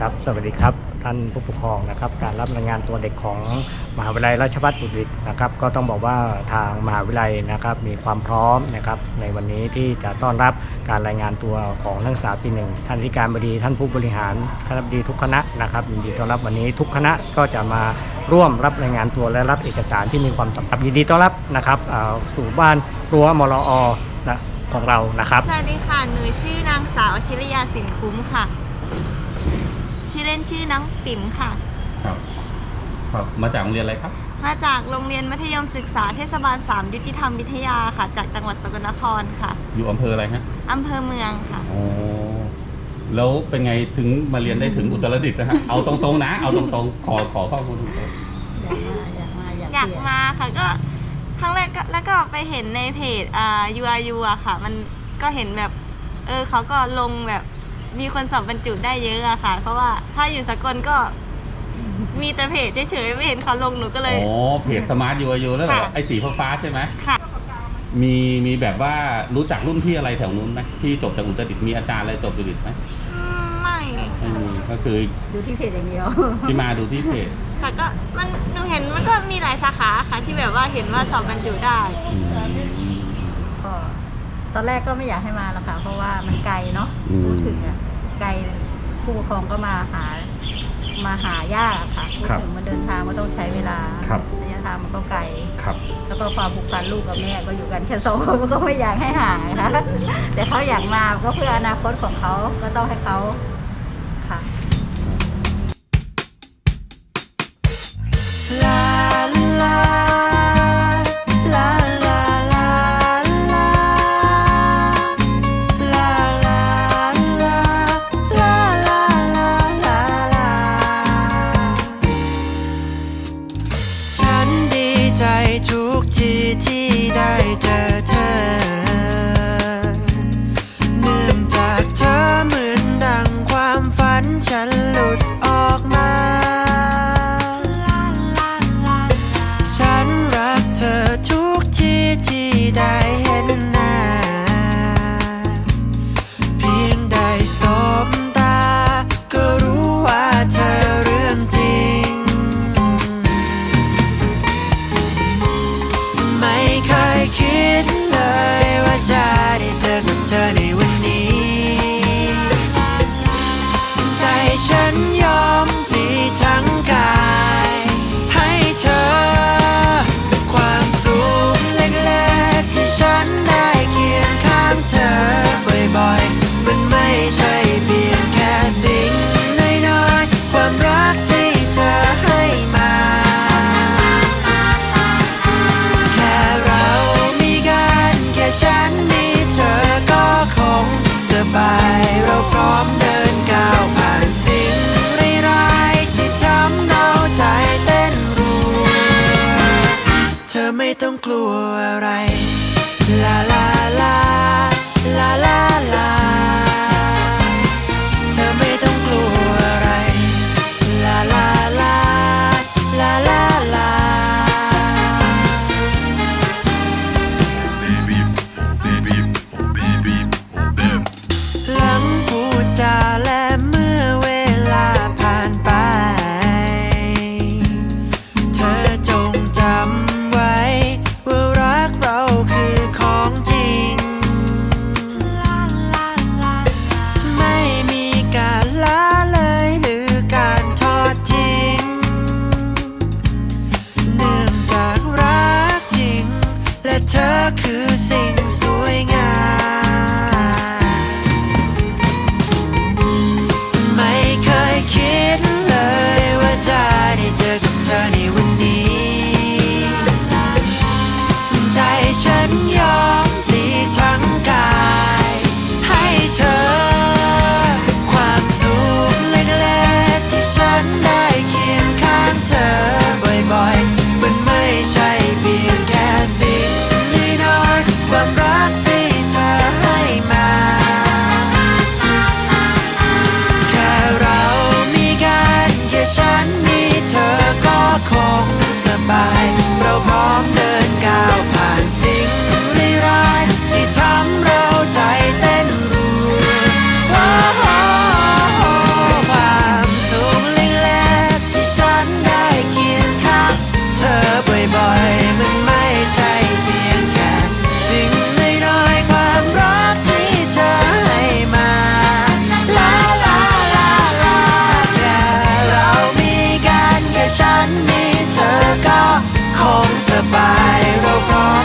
ครับสวัสดีครับท่านผู้ปกครองนะครับ การรับรายงานตัวเด็กของมหาวิทยาลัยราชภัฏบุรีนะครับ ก็ต้องบอกว่าทางมหาวิทยาลัยนะครับมีความพร้อมนะครับในวันนี้ที่จะต้อนรับการรายงานตัวของนักศึกษาปีหนึ่งท่านที่การบดีท่านผู้บริหารคณะบดีทุกคณะนะครับยินดีต้อนรับวันนี้ทุกคณะก็จะมาร่วมรับรายงานตัวและรับเอกสารที่มีความสำคัญยินดีต้อนรับนะครับสู่บ้านรั้วมรอนะของเรานะครับสวัสดีค่ะหนูชื่อนางสาวชิรยาสินคุ้มค่ะ ชื่อเล่นชื่อน้องปิ๋มค่ะ ครับ ครับ มาจากโรงเรียนอะไรครับ มาจากโรงเรียนมัธยมศึกษาเทศบาล3ยุติธรรมวิทยาค่ะ จากจังหวัดสกลนครค่ะอยู่อำเภออะไรฮะอำเภอเมืองค่ะ โอ้แล้วเป็นไงถึงมาเรียนได้ถึงอุตรดิตถ์นะฮะ เอาตรงๆนะ เอาตรงๆ ขอขอข้อมูลตรงอยากมาอยากมาอยากอยากเปลี่ยน มาค่ะก็ครั้งแรกก็แล้วก็ไปเห็นในเพจอ่า URU อะค่ะ มันก็เห็นแบบ เออเขาก็ลงแบบ มีคนสอบบรรจุได้เยอะอะค่ะ เพราะว่าถ้าอยู่สกลก็ มีแต่เพจเฉยๆไม่เห็นเขาลงหนูก็ๆเลยโอ้เพจสมาร์ทยูอายูแล้วเหรอค่ะ ไอ้สีฟ้าๆใช่ไหมค่ะ มีมีแบบว่ารู้จักรุ่นพี่อะไรแถวนู้นไหมที่จบจากอุตรดิตถ์มีอาจารย์อะไรจบอุตรดิตถ์ไหมอืมไม่ไม่มีก็คือดูที่เพจอย่างเดียว ที่มาดูที่เพจค่ะก็มันหนูเห็นมันก็มีหลายสาขาค่ะ ที่แบบว่าเห็นว่าสอบบรรจุได้ อืม ก็ตอนแรกก็ไม่อยากให้มาหรอกค่ะ เพราะว่ามันไกลเนาะอืม พูดถึงอะ ไกลผู้ปกครองก็มาหามาหายากอะค่ะพูดครับถึงมันเดินทางก็ต้องใช้เวลาครับระยะทางมันก็ไกล ครับ แล้วก็ความผูกพันลูกกับแม่ก็อยู่กันแค่สองคนมันก็ไม่อยากให้ห่างนะคะแต่เขาอยากมาก็เพื่ออนาคตของเขาก็ต้องให้เขาค่ะ ลา 去替代着。 ไม่ต้องกลัวอะไร ลาลาลา ลาลาลา か